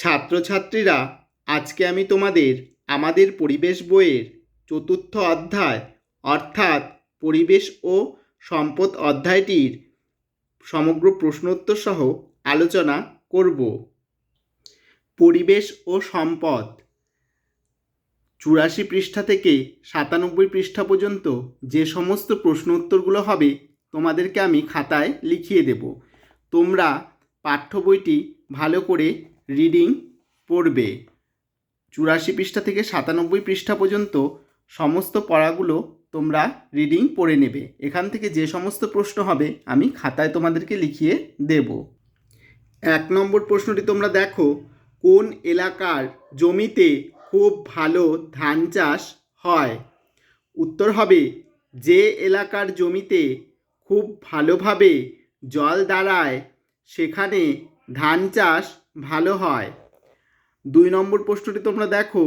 ছাত্রছাত্রীরা, আজকে আমি তোমাদের আমাদের পরিবেশ বইয়ের চতুর্থ অধ্যায়, অর্থাৎ পরিবেশ ও সম্পদ অধ্যায়টির সমগ্র প্রশ্নোত্তর সহ আলোচনা করব। পরিবেশ ও সম্পদ, চুরাশি পৃষ্ঠা থেকে সাতানব্বই পৃষ্ঠা পর্যন্ত যে সমস্ত প্রশ্ন উত্তরগুলো হবে, তোমাদেরকে আমি খাতায় লিখিয়ে দেব। তোমরা পাঠ্য বইটি ভালো করে রিডিং পড়বে। চুরাশি পৃষ্ঠা থেকে সাতানব্বই পৃষ্ঠা পর্যন্ত সমস্ত পড়াগুলো তোমরা রিডিং পড়ে নেবে। এখান থেকে যে সমস্ত প্রশ্ন হবে, আমি খাতায় তোমাদেরকে লিখিয়ে দেব। এক নম্বর প্রশ্নটি তোমরা দেখো, কোন এলাকার জমিতে খুব ভালো ধান চাষ হয়? উত্তর হবে, যে এলাকার জমিতে খুব ভালোভাবে জল দাঁড়ায়, সেখানে ধান চাষ ভালো হয়। দুই নম্বর প্রশ্নটি তোমরা দেখো,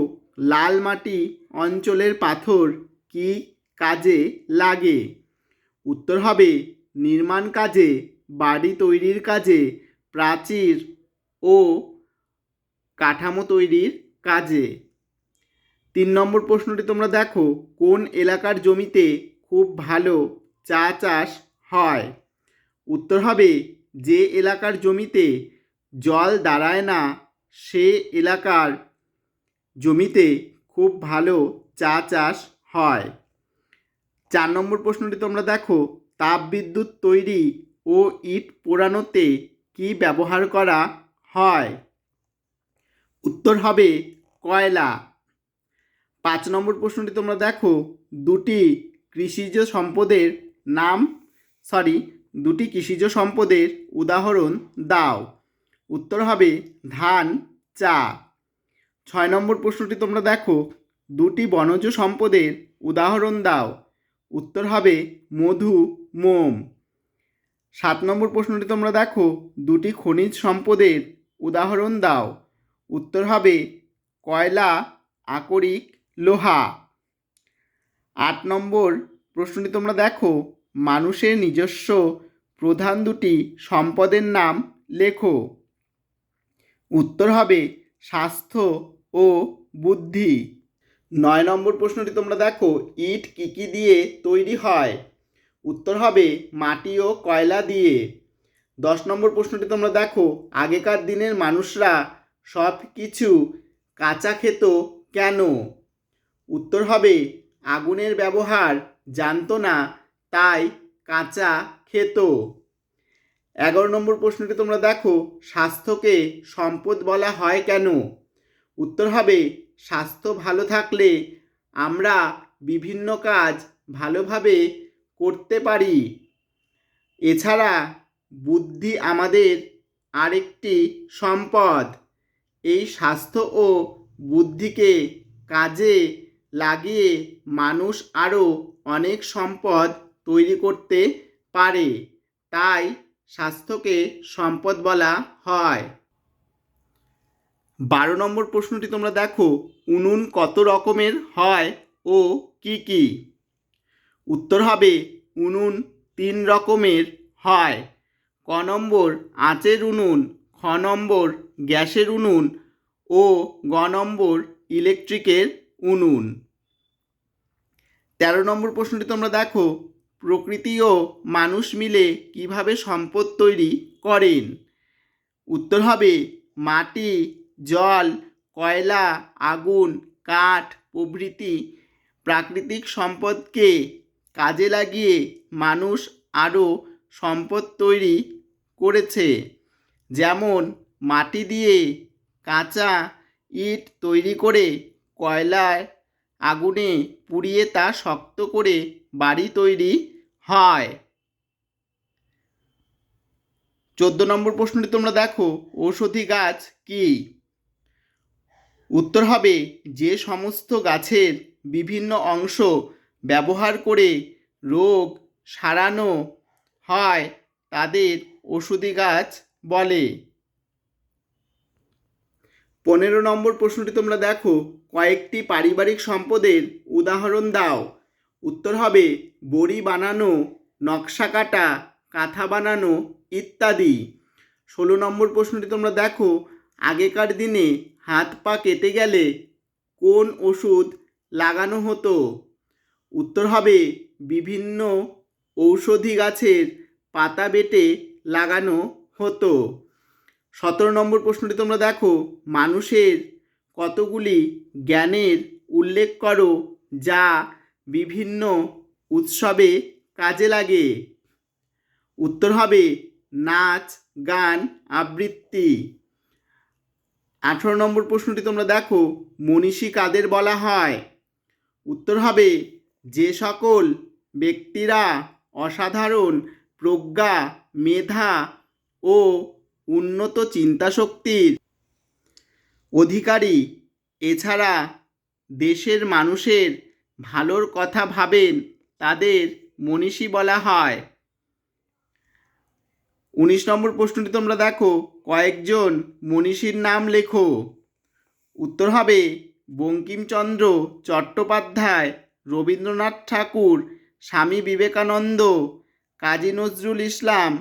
লাল মাটি অঞ্চলের পাথর কি কাজে লাগে? উত্তর হবে, নির্মাণ কাজে, বাড়ি তৈরির কাজে, প্রাচীর ও কাঠামো তৈরির কাজে। তিন নম্বর প্রশ্নটি তোমরা দেখো, কোন এলাকার জমিতে খুব ভালো চা চাষ হয়? উত্তর হবে, যে এলাকার জমিতে জল দাঁড়ায় না সে এলাকার জমিতে খুব ভালো চা চাষ হয়। চার নম্বর প্রশ্নটি তোমরা দেখো, তাপবিদ্যুৎ তৈরি ও ইট পোড়ানোতে কি ব্যবহার করা হয়? উত্তর হবে কয়লা। পাঁচ নম্বর প্রশ্নটি তোমরা দেখো, দুটি কৃষিজ সম্পদের নাম সরি দুটি কৃষিজ সম্পদের উদাহরণ দাও। উত্তর হবে ধান, চা। ছয় নম্বর প্রশ্নটি তোমরা দেখো, দুটি বনজ সম্পদের উদাহরণ দাও। উত্তর হবে মধু, মোম। সাত নম্বর প্রশ্নটি তোমরা দেখো, দুটি খনিজ সম্পদের উদাহরণ দাও। উত্তর হবে কয়লা, আকরিক, লোহা। আট নম্বর প্রশ্নটি তোমরা দেখো, মানুষের নিজস্ব প্রধান দুটি সম্পদের নাম লেখো। উত্তর হবে স্বাস্থ্য ও বুদ্ধি। নয় নম্বর প্রশ্নটি তোমরা দেখো, ইট কী কী দিয়ে তৈরি হয়? উত্তর হবে মাটি ও কয়লা দিয়ে। দশ নম্বর প্রশ্নটি তোমরা দেখো, আগেকার দিনের মানুষরা সব কিছু কাঁচা খেত কেন? উত্তর হবে, আগুনের ব্যবহার জানতো না, তাই কাঁচা খেত। এগারো নম্বর প্রশ্নটি তোমরা দেখো, স্বাস্থ্যকে সম্পদ বলা হয় কেন? উত্তর হবে, স্বাস্থ্য ভালো থাকলে আমরা বিভিন্ন কাজ ভালোভাবে করতে পারি। এছাড়া বুদ্ধি আমাদের আরেকটি সম্পদ। এই স্বাস্থ্য ও বুদ্ধিকে কাজে লাগিয়ে মানুষ আরও অনেক সম্পদ তৈরি করতে পারে। তাই স্বাস্থ্যকে সম্পদ বলা হয়। বারো নম্বর প্রশ্নটি তোমরা দেখো, উনুন কত রকমের হয় ও কি কি? উত্তর হবে, উনুন তিন রকমের হয়। ক নম্বর আঁচের উনুন, খ নম্বর গ্যাসের উনুন ও গ নম্বর ইলেকট্রিকের উনুন। তেরো নম্বর প্রশ্নটি তোমরা দেখো প্রকৃতি ও মানুষ মিলে কীভাবে সম্পদ তৈরি করেন? উত্তর হবে, মাটি, জল, কয়লা, আগুন, কাঠ, প্রভৃতি প্রাকৃতিক সম্পদকে কাজে লাগিয়ে মানুষ আরও সম্পদ তৈরি করেছে। যেমন, মাটি দিয়ে কাঁচা ইট তৈরি করে কয়লায় আগুনে পুড়িয়ে তা শক্ত করে বাড়ি তৈরি হয়। চোদ্দ নম্বর প্রশ্নটি তোমরা দেখো, ঔষধি গাছ কি? উত্তর হবে, যে সমস্ত গাছের বিভিন্ন অংশ ব্যবহার করে রোগ সারানো হয়, তাদের ওষুধি গাছ বলে। পনেরো নম্বর প্রশ্নটি তোমরা দেখো, কয়েকটি পারিবারিক সম্পদের উদাহরণ দাও। উত্তর হবে বড়ি বানানো, নকশা কাটা, কাঁথা বানানো ইত্যাদি। ষোলো নম্বর প্রশ্নটি তোমরা দেখো, আগেকার দিনে হাত পা কেটে গেলে কোন ওষুধ লাগানো হতো? উত্তর হবে বিভিন্ন ঔষধি গাছের পাতা বেটে লাগানো হতো। সতেরো নম্বর প্রশ্নটি তোমরা দেখো, মানুষের কতগুলি জ্ঞানের উল্লেখ করো যা বিভিন্ন উৎসবে কাজে লাগে। উত্তর হবে নাচ, গান, আবৃত্তি। আঠেরো নম্বর প্রশ্নটি তোমরা দেখো, মনীষী কাদের বলা হয়? উত্তর হবে যে সকল ব্যক্তিরা অসাধারণ প্রজ্ঞা, মেধা ও উন্নত চিন্তাশক্তির অধিকারী। এছাড়া দেশের মানুষের ভালোর কথা ভাবেন, তাদের মনীষী বলা হয়। উনিশ নম্বর প্রশ্নটি তোমরা দেখো, কয়েকজন মনীষীর নাম লেখো। উত্তর হবে, বঙ্কিমচন্দ্র চট্টোপাধ্যায়, রবীন্দ্রনাথ ঠাকুর, স্বামী বিবেকানন্দ, কাজী নজরুল ইসলাম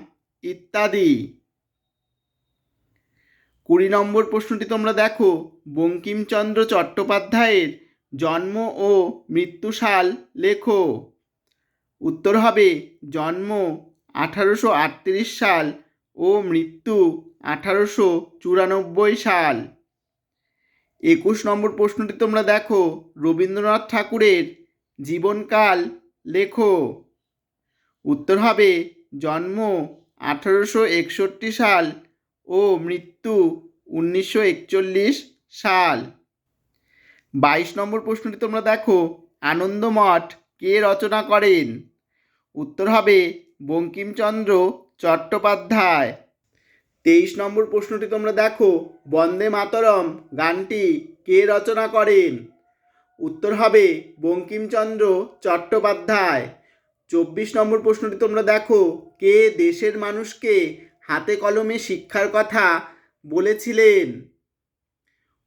ইত্যাদি। কুড়ি নম্বর প্রশ্নটি তোমরা দেখো, বঙ্কিমচন্দ্র চট্টোপাধ্যায়ের জন্ম ও মৃত্যুসাল লেখো। উত্তর হবে জন্ম আঠারোশো আটত্রিশ সাল ও মৃত্যু আঠারোশো চুরানব্বই সাল। একুশ নম্বর প্রশ্নটি তোমরা দেখো, রবীন্দ্রনাথ ঠাকুরের জীবনকাল লেখো। উত্তর হবে জন্ম আঠারোশো একষট্টি সাল ও মৃত্যু উনিশশো একচল্লিশ সাল। বাইশ নম্বর প্রশ্নটি তোমরা দেখো। আনন্দমঠ কে রচনা করেন? উত্তর হবে বঙ্কিমচন্দ্র চট্টোপাধ্যায়। তেইশ নম্বর প্রশ্নটি তোমরা দেখো, বন্দে মাতরম গানটি কে রচনা করেন? উত্তর হবে বঙ্কিমচন্দ্র চট্টোপাধ্যায়। চব্বিশ নম্বর প্রশ্নটি তোমরা দেখো, কে দেশের মানুষকে হাতে কলমে শিক্ষার কথা বলেছিলেন?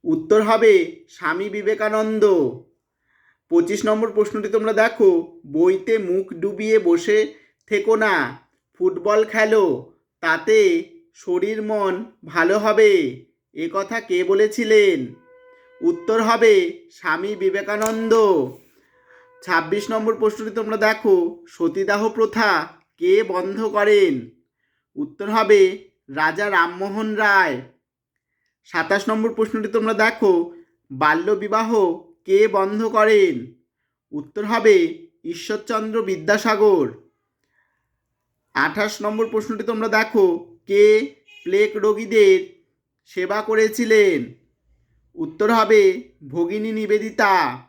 উত্তর হবে স্বামী বিবেকানন্দ। পঁচিশ নম্বর প্রশ্নটি তোমরা দেখো, বইতে মুখ ডুবিয়ে বসে থেকো না, ফুটবল খেলো, তাতে শরীর মন ভালো হবে, এ কথা কে বলেছিলেন? উত্তর হবে স্বামী বিবেকানন্দ। ছাব্বিশ নম্বর প্রশ্নটি তোমরা দেখো, সতীদাহ প্রথা কে বন্ধ করেন? উত্তর হবে রাজা রামমোহন রায়। সাতাশ নম্বর প্রশ্নটি তোমরা দেখো। বাল্যবিবাহ কে বন্ধ করেন? উত্তর হবে ঈশ্বরচন্দ্র বিদ্যাসাগর। আঠাশ নম্বর প্রশ্নটি তোমরা দেখো, কে প্লেগ রোগীদের সেবা করেছিলেন? উত্তর হবে ভগিনী নিবেদিতা।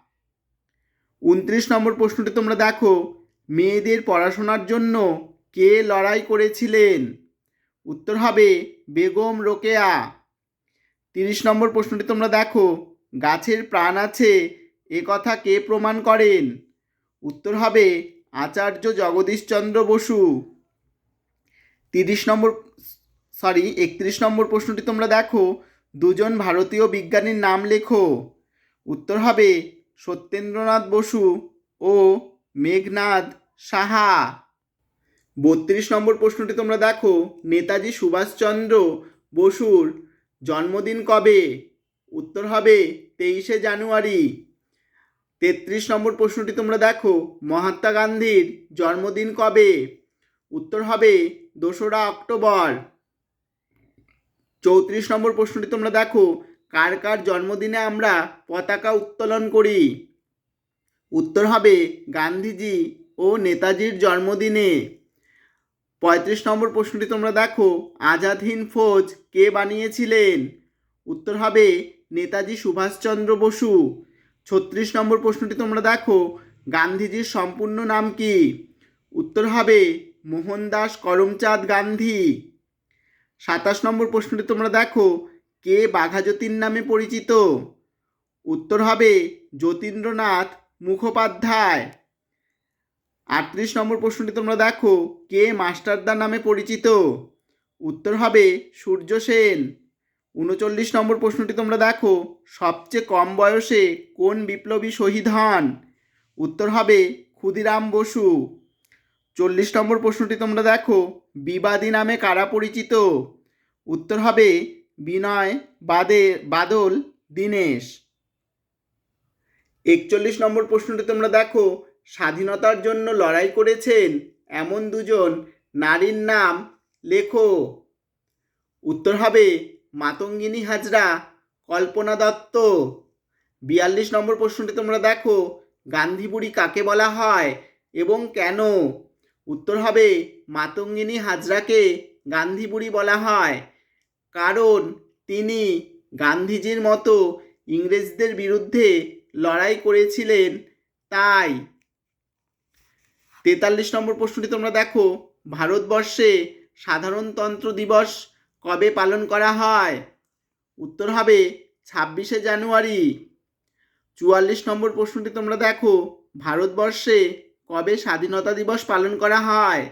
উনত্রিশ নম্বর প্রশ্নটি তোমরা দেখো, মেয়েদের পড়াশোনার জন্য কে লড়াই করেছিলেন? উত্তর হবে বেগম রোকেয়া। তিরিশ নম্বর প্রশ্নটি তোমরা দেখো। গাছের প্রাণ আছে, এ কথা কে প্রমাণ করেন? উত্তর হবে আচার্য জগদীশচন্দ্র বসু। তিরিশ নম্বর, সরি, একত্রিশ নম্বর প্রশ্নটি তোমরা দেখো। দুজন ভারতীয় বিজ্ঞানীর নাম লেখো। উত্তর হবে সত্যেন্দ্রনাথ বসু ও মেঘনাদ সাহা। বত্রিশ নম্বর প্রশ্নটি তোমরা দেখো, নেতাজি সুভাষচন্দ্র বসুর জন্মদিন কবে? উত্তর হবে তেইশে জানুয়ারি। তেত্রিশ নম্বর প্রশ্নটি তোমরা দেখো, মহাত্মা গান্ধীর জন্মদিন কবে? উত্তর হবে দোসরা অক্টোবর। চৌত্রিশ নম্বর প্রশ্নটি তোমরা দেখো, কার কার জন্মদিনে আমরা পতাকা উত্তোলন করি? উত্তর হবে গান্ধীজি ও নেতাজির জন্মদিনে। পঁয়ত্রিশ নম্বর প্রশ্নটি তোমরা দেখো। আজাদ হিন্দ ফৌজ কে বানিয়েছিলেন? উত্তর হবে নেতাজি সুভাষচন্দ্র বসু। ছত্রিশ নম্বর প্রশ্নটি তোমরা দেখো, গান্ধীজির সম্পূর্ণ নাম কি? উত্তর হবে মোহনদাস করমচাঁদ গান্ধী। সাতাশ নম্বর প্রশ্নটি তোমরা দেখো, কে বাঘাযতীন নামে পরিচিত? উত্তর হবে যতীন্দ্রনাথ মুখোপাধ্যায়। আটত্রিশ নম্বর প্রশ্নটি তোমরা দেখো, কে মাস্টারদা নামে পরিচিত? উত্তর হবে সূর্য সেন। উনচল্লিশ নম্বর প্রশ্নটি তোমরা দেখো, সবচেয়ে কম বয়সে কোন বিপ্লবী শহীদ হন? উত্তর হবে ক্ষুদিরাম বসু। চল্লিশ নম্বর প্রশ্নটি তোমরা দেখো, বিবাদী নামে কারা পরিচিত? উত্তর হবে বিনয় বাদে, বাদল, দীনেশ। একচল্লিশ নম্বর প্রশ্নটি তোমরা দেখো স্বাধীনতার জন্য লড়াই করেছেন এমন দুজন নারীর নাম লেখো। উত্তর হবে মাতঙ্গিনী হাজরা কল্পনা দত্ত। বিয়াল্লিশ নম্বর প্রশ্নটি তোমরা দেখো, গান্ধী বুড়ি কাকে বলা হয় এবং কেন? উত্তর হবে মাতঙ্গিনী হাজরাকে গান্ধী বুড়ি বলা হয়, কারণ তিনি গান্ধীজির মতো ইংরেজদের বিরুদ্ধে লড়াই করেছিলেন, তাই তেতাল্লিশ নম্বর প্রশ্নটি তোমরা দেখো। ভারতবর্ষে সাধারণতন্ত্র দিবস কবে পালন করা হয়? উত্তর হবে ছাব্বিশে জানুয়ারি। চুয়াল্লিশ নম্বর প্রশ্নটি তোমরা দেখো, ভারতবর্ষে কবে স্বাধীনতা দিবস পালন করা হয়?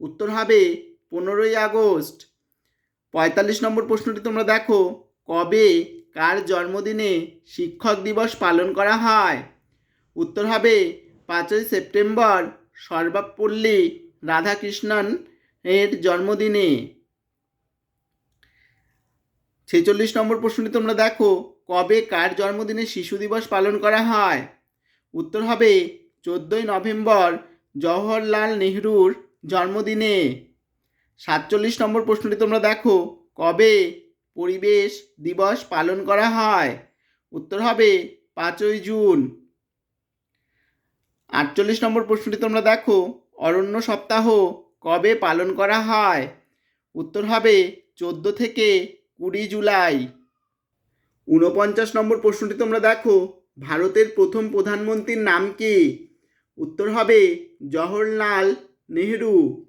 উত্তর হবে পনেরোই আগস্ট। পঁয়তাল্লিশ নম্বর প্রশ্নটি তোমরা দেখো, কবে, কার জন্মদিনে শিক্ষক দিবস পালন করা হয়? উত্তর হবে পাঁচই সেপ্টেম্বর সর্বাপল্লী রাধাকৃষ্ণন এর জন্মদিনে। ছেচল্লিশ নম্বর প্রশ্নটি তোমরা দেখো, কবে কার জন্মদিনে শিশু দিবস পালন করা হয়? উত্তর হবে চোদ্দোই নভেম্বর জওহরলাল নেহরুর জন্মদিনে। সাতচল্লিশ নম্বর প্রশ্নটি তোমরা দেখো, কবে পরিবেশ দিবস পালন করা হয়? উত্তর হবে পাঁচই জুন। আটচল্লিশ নম্বর প্রশ্নটি তোমরা দেখো। অরণ্য সপ্তাহ কবে পালন করা হয়? উত্তর হবে চোদ্দ থেকে কুড়ি জুলাই। ঊনপঞ্চাশ নম্বর প্রশ্নটি তোমরা দেখো। ভারতের প্রথম প্রধানমন্ত্রীর নাম কি? উত্তর হবে জওহরলাল নেহেরু।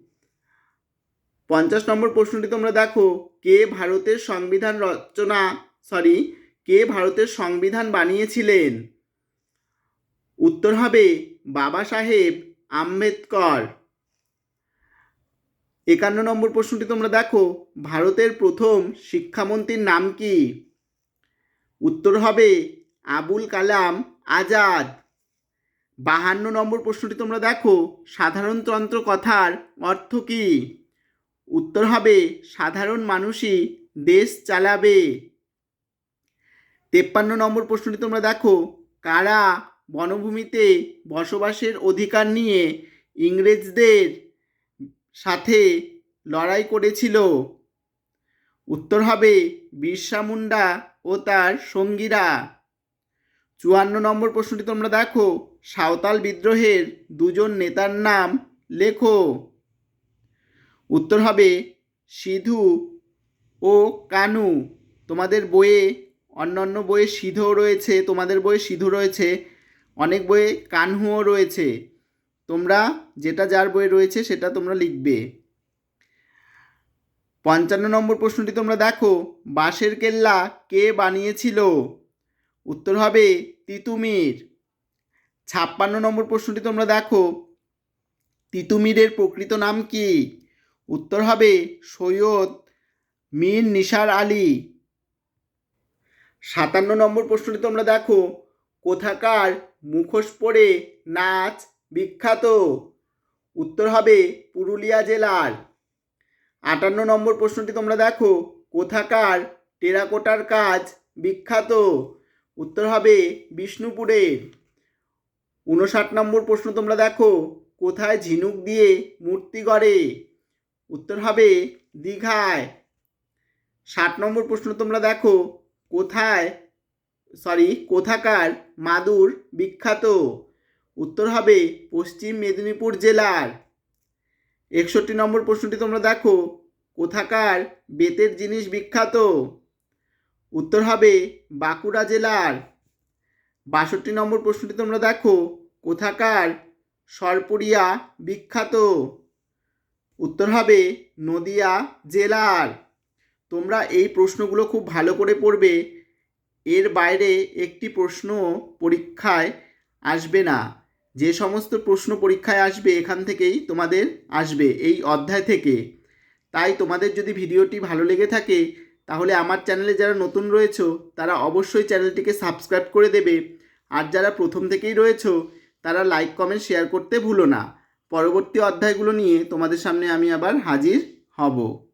পঞ্চাশ নম্বর প্রশ্নটি তোমরা দেখো। কে ভারতের সংবিধান রচনা সরি কে ভারতের সংবিধান বানিয়েছিলেন? উত্তর হবে বাবা সাহেব, আম্বেদকর। একান্ন নম্বর প্রশ্নটি তোমরা দেখো। ভারতের প্রথম শিক্ষামন্ত্রীর নাম কি? উত্তর হবে আবুল কালাম আজাদ। বাহান্ন নম্বর প্রশ্নটি তোমরা দেখো। সাধারণতন্ত্র কথার অর্থ কী? উত্তর হবে সাধারণ মানুষই দেশ চালাবে। তেপ্পান্ন নম্বর প্রশ্নটি তোমরা দেখো। কারা বনভূমিতে বসবাসের অধিকার নিয়ে ইংরেজদের সাথে লড়াই করেছিল। উত্তর হবে বিরসা মুন্ডা ও তার সঙ্গীরা। চুয়ান্ন নম্বর প্রশ্নটি তোমরা দেখো। সাঁওতাল বিদ্রোহের দুজন নেতার নাম লেখো। উত্তর হবে সিধু ও কানু। তোমাদের বইয়ে অন্যান্য বইয়ে সিধুও রয়েছে, তোমাদের বইয়ে সিধু রয়েছে। অনেক বইয়ে কানহুও রয়েছে। তোমরা যেটা যার বইয়ে রয়েছে সেটা তোমরা লিখবে। পঞ্চান্ন নম্বর প্রশ্নটি তোমরা দেখো, বাঁশের কেল্লা কে বানিয়েছিল? উত্তর হবে তিতুমির। ছাপ্পান্ন নম্বর প্রশ্নটি তোমরা দেখো, তিতুমিরের প্রকৃত নাম কি? উত্তর হবে সৈয়দ মীর নিসার আলী। সাতান্ন নম্বর প্রশ্নটি তোমরা দেখো কোথাকার মুখোশ পরে নাচ বিখ্যাত। উত্তর হবে পুরুলিয়া জেলার। আটান্ন নম্বর প্রশ্নটি তোমরা দেখো, কোথাকার টেরাকোটার কাজ বিখ্যাত? উত্তর হবে বিষ্ণুপুরের। উনষাট নম্বর প্রশ্ন তোমরা দেখো, কোথায় ঝিনুক দিয়ে মূর্তি গড়ে? উত্তর হবে দীঘায়। ষাট নম্বর প্রশ্ন তোমরা দেখো, কোথায় সরি, কোথাকার? মাদুর, বিখ্যাত। উত্তর হবে পশ্চিম মেদিনীপুর জেলার। একষট্টি নম্বর প্রশ্নটি তোমরা দেখো। কোথাকার? বেতের জিনিস বিখ্যাত। উত্তর হবে বাঁকুড়া জেলার। বাষট্টি নম্বর প্রশ্নটি তোমরা দেখো। কোথাকার? সরপুরিয়া বিখ্যাত। উত্তর হবে নদিয়া জেলার। তোমরা এই প্রশ্নগুলো খুব ভালো করে পড়বে। এর বাইরে একটি প্রশ্ন পরীক্ষায় আসবে না। যে সমস্ত প্রশ্ন পরীক্ষায় আসবে, এখান থেকেই তোমাদের আসবে, এই অধ্যায় থেকে। তাই তোমাদের যদি ভিডিওটি ভালো লেগে থাকে, তাহলে আমার চ্যানেলে যারা নতুন রয়েছো, তারা অবশ্যই চ্যানেলটিকে সাবস্ক্রাইব করে দেবে। আর যারা প্রথম থেকেই রয়েছো, তারা লাইক, কমেন্ট, শেয়ার করতে ভুলো না। পরবর্তী অধ্যায়গুলো নিয়ে তোমাদের সামনে আমি আবার হাজির হব।